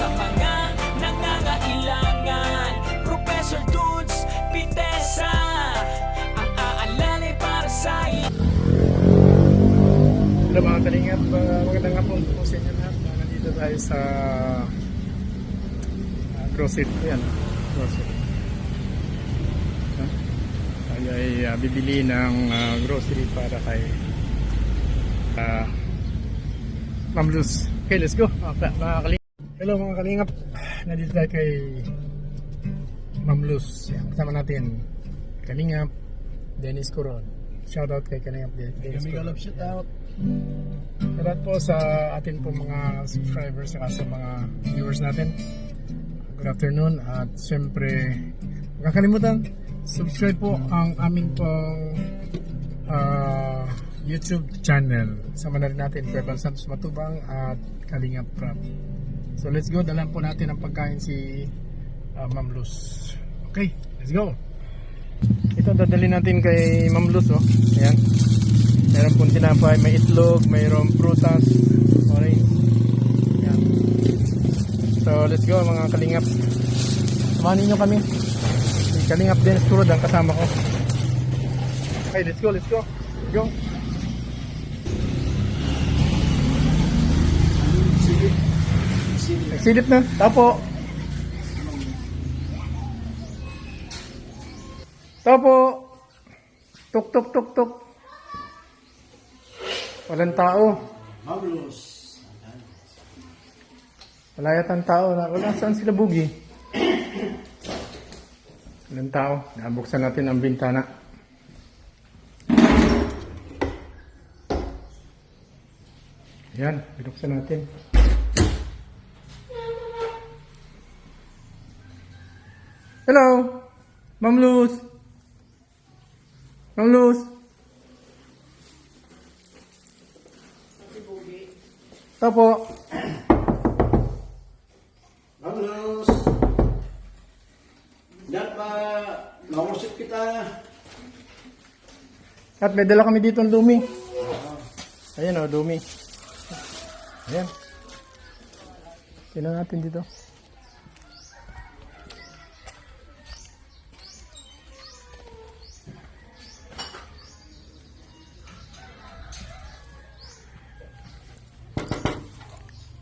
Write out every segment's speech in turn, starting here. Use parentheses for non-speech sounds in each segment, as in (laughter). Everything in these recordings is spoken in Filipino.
sa mga nangangailangan. Professor Dudes Pitesa Ang aalalay para sa Hello mga kalingap, uh, magandang hapon po sa inyo lahat. Uh, Nandito tayo sa ah, uh, grocery Ayan, grocery Tayo ay uh, bibili ng uh, grocery para kay uh, Ma'am Luz. Okay, let's go. Okay, mga Hello mga kalingap. Nandito tayo kay Ma'am Luz. Yan, kasama natin Kalingap, Dennis Coron. Shoutout kay Kalingap Den- Dennis Kami Coron. shout out. Shoutout po sa atin po mga subscribers at sa mga viewers natin. Good afternoon at siyempre huwag kang kalimutan subscribe po ang aming pong ah, YouTube channel. Sama na rin natin Bal Santos Matubang at Kalingap Prab. So let's go. Dalan po natin ang pagkain si ah, Ma'am Luz. Okay, let's go. Ito dadalhin natin kay Ma'am Luz oh. Ayan. Meron pong tinapay, may itlog, mayroong prutas, orange. Yan. So, let's go mga kalingap. Samahan ninyo kami. Kalingap Dennis Turod ang kasama ko. Okay, let's go, let's go. Let's go. Nagsilip na. Tapo. Tapo. Tuk, tuk, tuk, tuk. Walang tao. Mablus. Wala yatang tao. Wala saan sila bugi. Walang tao. Nabuksan natin ang bintana. Yan, binuksan natin. Hello! Ma'am Luz! Ma'am Luz! Tapo. Mablus. Dat ba mausip kita? At may dala kami dito ng dumi. Ayan o, dumi. Ayan. Tingnan natin dito.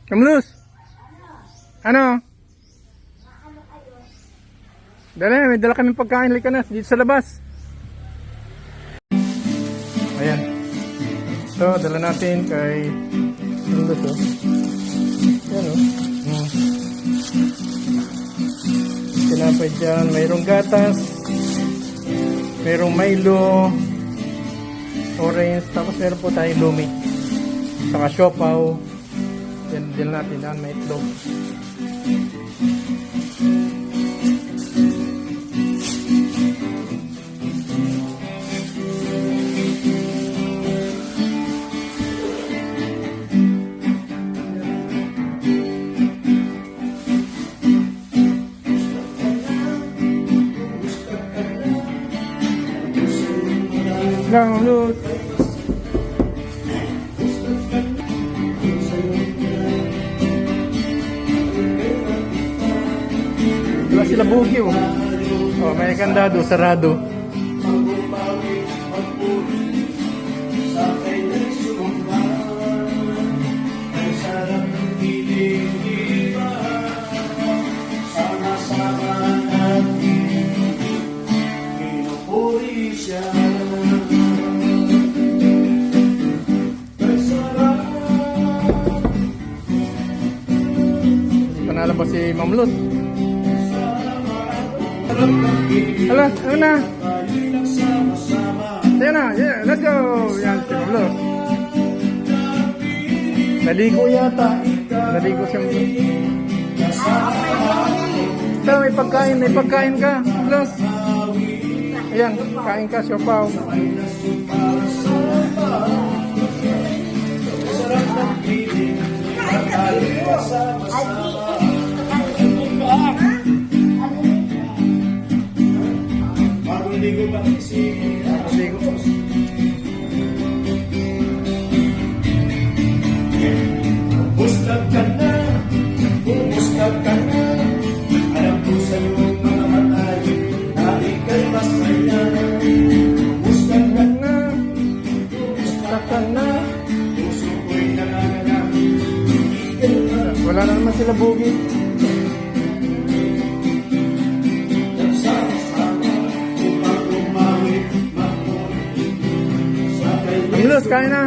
Kamlus! Ano? Dala, may dala kami pagkain. Lika na, dito sa labas. Ayan. So, dala natin kay ba to? Ayan o. Hmm. Tinapay dyan. Mayroong gatas. Mayroong Milo. Orange. Tapos meron po tayong lumi. Saka siopaw. Yan din natin yan. May itlog. Lut. Oh. Oh, may kandado, sarado. Na? Ayan na, yeah, let's go! Yan, si Lut. Naligo yata. Naligo siya. Ito, may pagkain, may pagkain ka. Plus. Ayan, kain ka, siopaw. Bagong Bigo pa si Bigo po. Bustag ka na, bustag ka na, alam ko sa'yo mga matay, dali kay masaya. Bustag ka na, bustag ka na, puso ko'y nanganganak. Wala na naman sila bugit. Piling ko na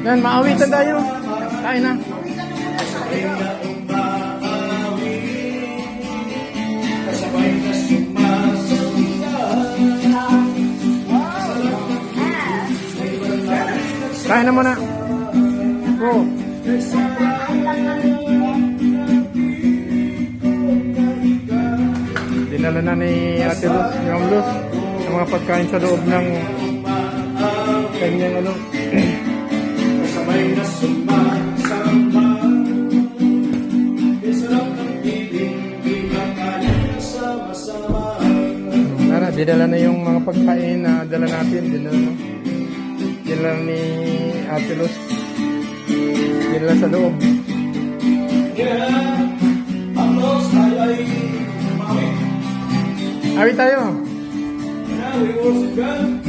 Yan, maawitan tayo. Kain na. Kain na muna. Oh. Dinala na ni Ate Luz, yung Luz, ang mga pagkain sa loob ng kanyang ano. Kasabay na sumasama Tara, dinala na yung mga pagkain na dala natin. Dinala na. Dinala ni Ate Luz. Dinala sa loob. Yeah, Awit tayo. now we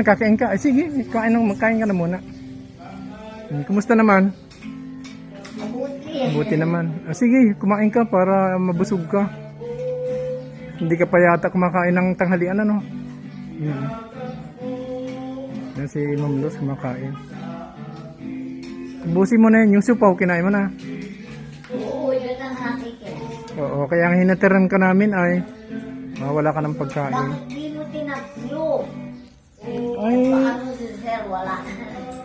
nakakain ka. Ay, sige, kain ng magkain ka na muna. Hmm, Kumusta naman? Mabuti naman. Ah, sige, kumain ka para mabusog ka. Hindi ka pa yata kumakain ng tanghalian, ano? Hmm. Yan si Ma'am Luz kumakain. Ubusin mo na yun. Yung supaw, kinain mo na. Oo, yun ang. Oo, kaya ang hinatiran ka namin ay mawala ka ng pagkain. Ay. Paano si Sir wala?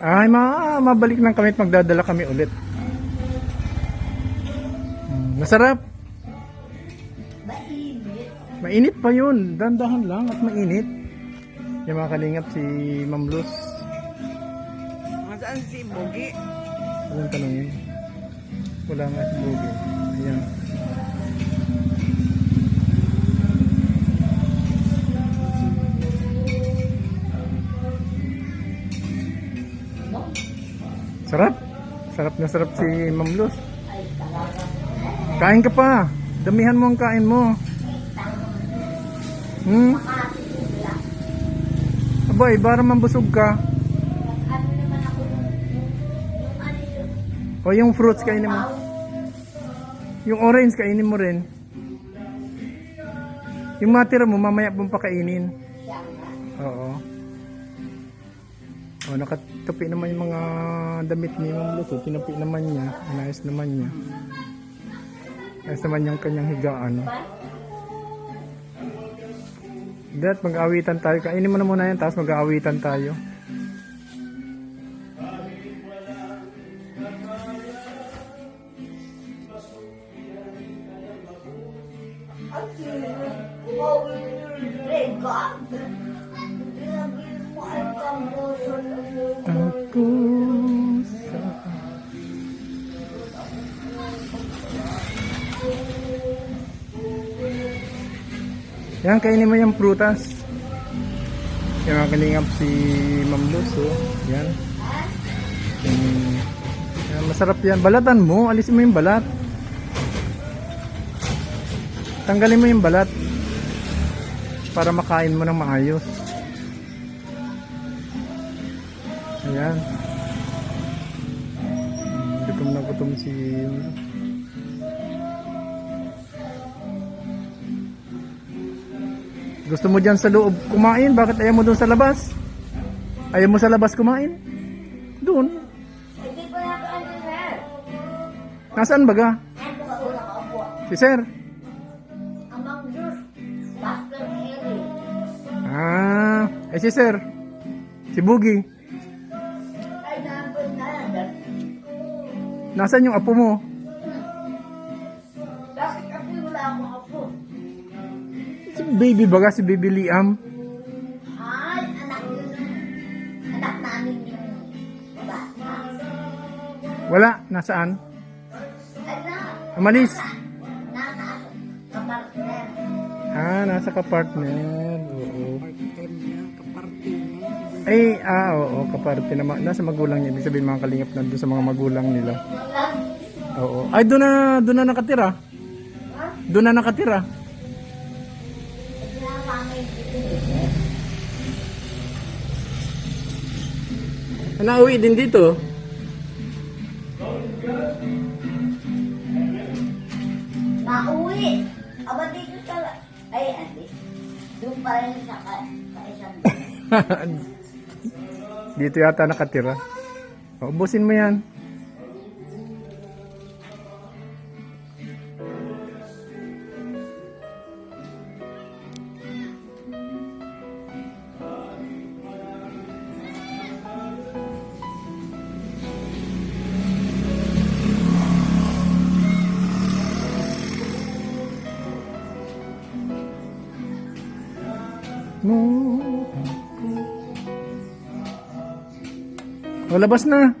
Ay, ma mabalik lang kami at magdadala kami ulit. Mm, masarap. Mainit. Mainit pa yun. Dandahan lang at mainit. Yung mga kalingap si Ma'am Luz. Masaan si Bogi? Anong tanongin? Wala nga si Bogi. Ayan. Sarap. Sarap na sarap si Ma'am Luz. Kain ka pa. Damihan mo ang kain mo. Hmm? Abay, para mambusog ka. O yung fruits kainin mo. Yung orange kainin mo rin. Yung matira mo, mamaya pong pakainin. Oo. O, nakatupi naman yung mga damit ni Ma'am Luz. oh. Tinupi naman niya. Inayos naman niya. Ayos naman yung kanyang higaan. Dad, mag-aawitan tayo. Kainin mo na muna yan, tapos mag-aawitan tayo. Ang sino? Umawin Yan, kainin mo yung prutas. Yung mga kalingap si Ma'am Luz, oh. Yan. Mm. Yan, Masarap yan. Balatan mo. Alisin mo yung balat. Tanggalin mo yung balat. Para makain mo ng maayos. Ayan. Gutom na gutom si... Gusto mo dyan sa loob kumain? Bakit ayaw mo doon sa labas? Ayaw mo sa labas kumain? Doon. Ano. Nasaan baga? Si Sir. Eri. Ah, eh si Sir. Si Boogie. Nasaan yung apo mo? Baby baga, si Baby Liam. Ay, anak yun. Anak namin yung bata. Wala, nasaan? Anak. Amalis. Nasa kapartner. Ah, nasa kapartner. Oo. Ay, ah, oo, kaparte naman. Nasa magulang niya. Ibig sabihin mga kalingap nandun sa mga magulang nila. Oo. Ay, doon na, doon na nakatira. Ha? Doon na nakatira. Nauwi din dito. Mauwi. Aba dito sa... Ay, andi. Doon pa rin sa sa isang... (laughs) dito yata nakatira. Ubusin mo yan. O, labas na.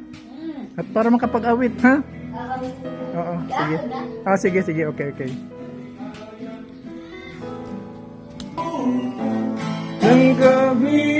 At para makapag-awit, ha? Oo, sige. Ah, sige, sige. Okay, okay. Ang kabira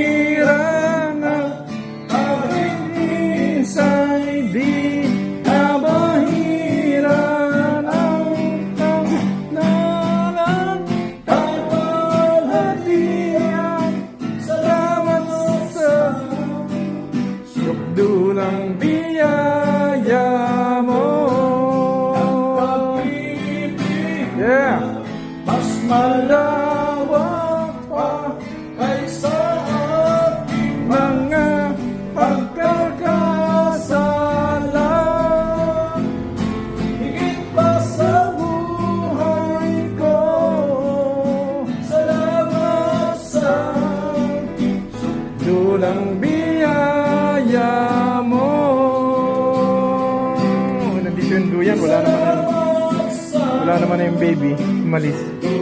baby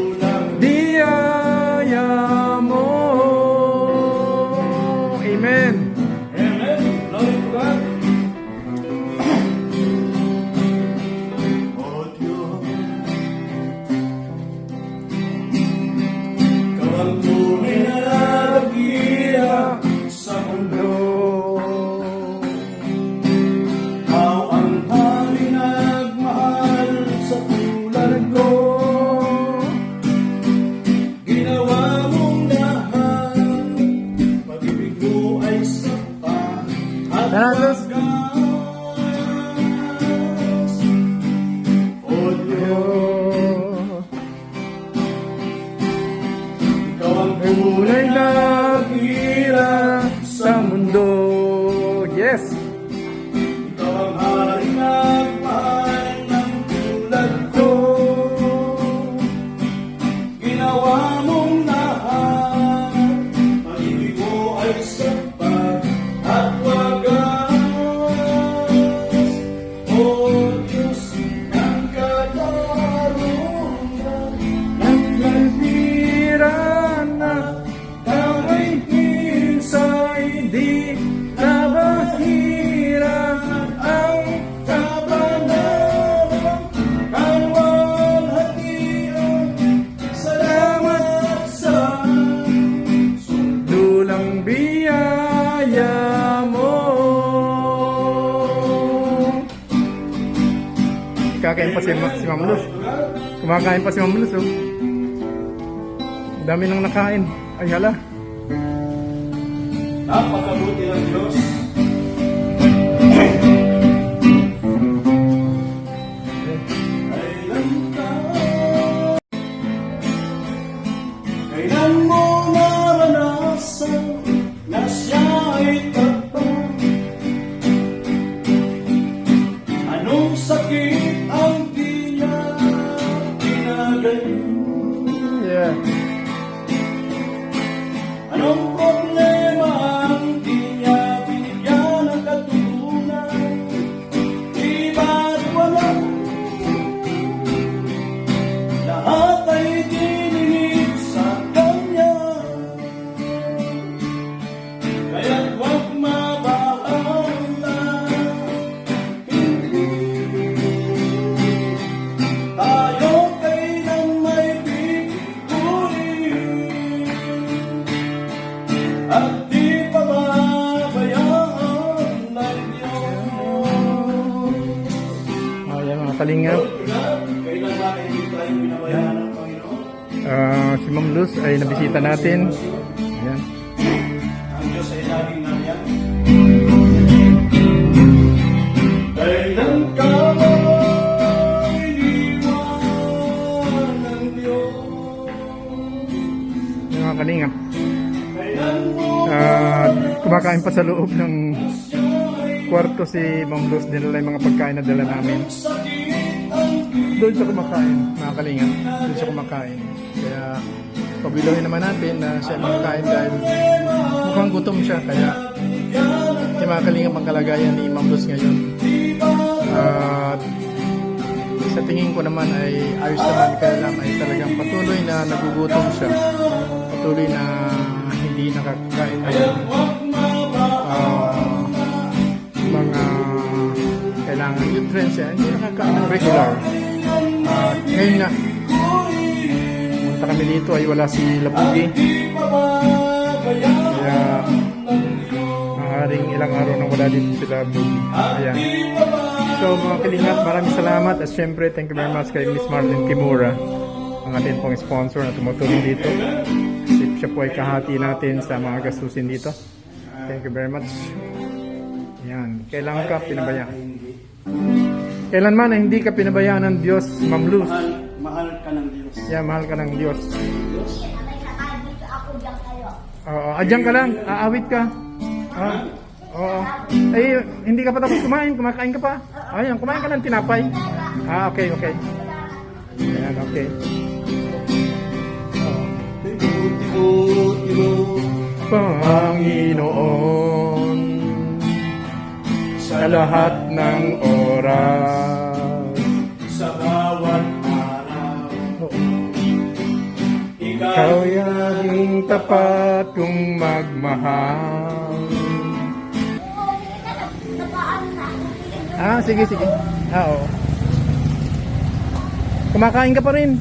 Nakain. Ay, hala. Napakabuti ng Diyos. Natin. Ayan. Ang Diyos ay laging nandiyan. Kailan ka ba ng Diyos? Mga kalingap. Mo Ah, kumakain pa sa loob ng kwarto si Ma'am Luz. Dinala yung mga pagkain na dala namin. Doon siya kumakain, mga kalingap. Doon siya kumakain. Kaya pabilawin naman natin na siya makakain dahil mukhang gutom siya. Kaya yung mga kalingap ang kalagayan ni Ma'am Luz ngayon. At sa tingin ko naman ay ayos naman kaya lang ay talagang patuloy na nagugutom siya. Patuloy na hindi nakakain ng ah, mga kailangan nutrients yan. Hindi nakakain ng regular. At ngayon nga, kami dito ay wala si Labugi. Kaya maaaring ilang araw na wala dito si Labugi. Ayan. So mga kalingap, maraming salamat at syempre thank you very much kay Miss Marlene Kimura ang ating pong sponsor na tumutulong dito. Kasi siya po ay kahati natin sa mga gastusin dito. Thank you very much. Yan. Kailangan ka pinabayaan. Kailanman na hindi ka pinabayaan ng Diyos, Ma'am Luz. Mahal, mahal ka ng Diyos. Yeah, mahal ka ng Diyos. Oo, adyan ka lang, aawit ka. Ah, oo. Eh, hindi ka pa tapos kumain, kumakain ka pa. Ayun, kumain ka ng tinapay. Ah, okay, okay. Ayan, okay. Panginoon, sa lahat ng oras. Ikaw yung tapat kong magmahal. Ah, sige, sige. Ah, oo. Kumakain ka pa rin.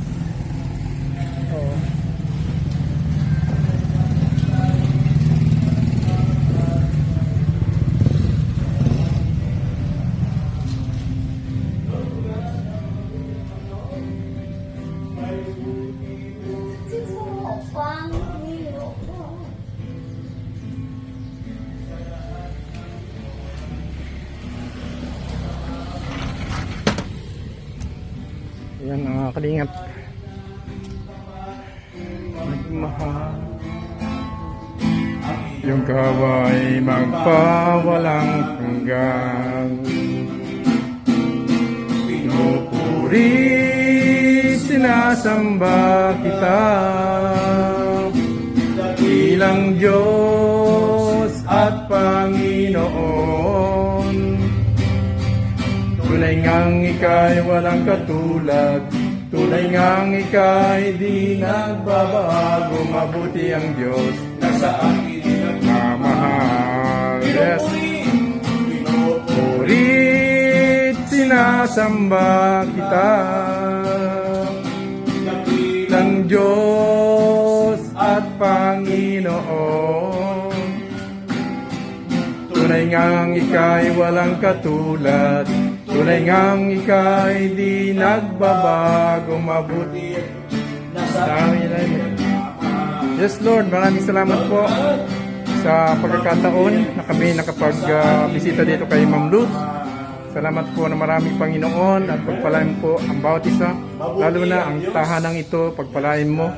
Kalingap. Magmahal. Yung kaway magpawalang hanggan. Pinupuri, sinasamba kita. Dakilang Diyos at Panginoon. Tunay ngang ika'y walang katulad Tunay ngang ika'y di nagbabago. Mabuti ang Diyos na sa akin nagmamahal. Yes. Purit sinasamba kita. Ng Diyos at Panginoon. Tunay ngang ika'y walang katulad Tunay ngang ika'y di nagbabago mabuti sa amin ay Yes Lord, maraming salamat po sa pagkakataon na kami nakapag-bisita dito kay Ma'am Luz. Salamat po na maraming Panginoon at pagpalain po ang bawat isa. Lalo na ang tahanang ito, pagpalain mo.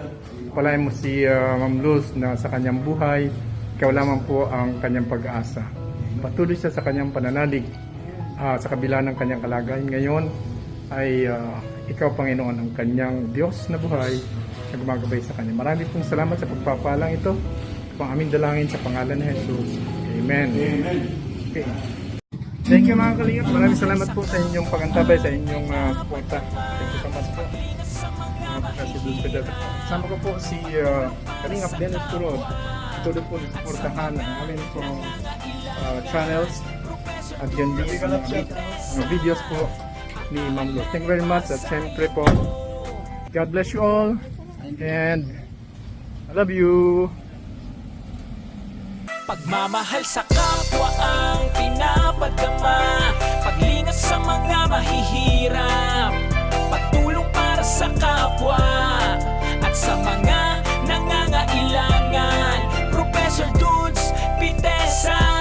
Pagpalain mo si ah, Ma'am Luz na sa kanyang buhay. Ikaw lamang po ang kanyang pag-asa. Patuloy siya sa kanyang pananalig ah, sa kabila ng kanyang kalagayan ngayon ay ah, ikaw Panginoon ang kanyang Diyos na buhay na gumagabay sa kanya. Marami pong salamat sa pagpapalang ito. Pang aming dalangin sa pangalan ni Jesus. Amen. Amen. Okay. Thank you mga kalingap. Maraming salamat po sa inyong pagantabay, sa inyong uh, suporta. Thank you so much po. Kasama ko po si uh, Kalingap Dennis Turod. Tuloy po suportahan ang aming pong uh, channels at yun din yung mga videos po ni Ma'am Lo. Thank you very much. At syempre po God bless you all. And I love you. Pagmamahal sa kapwa ang pinapagdama Paglingat sa mga mahihirap. Pagtulong para sa kapwa. At sa mga nangangailangan. Professor Dudes Pitesa.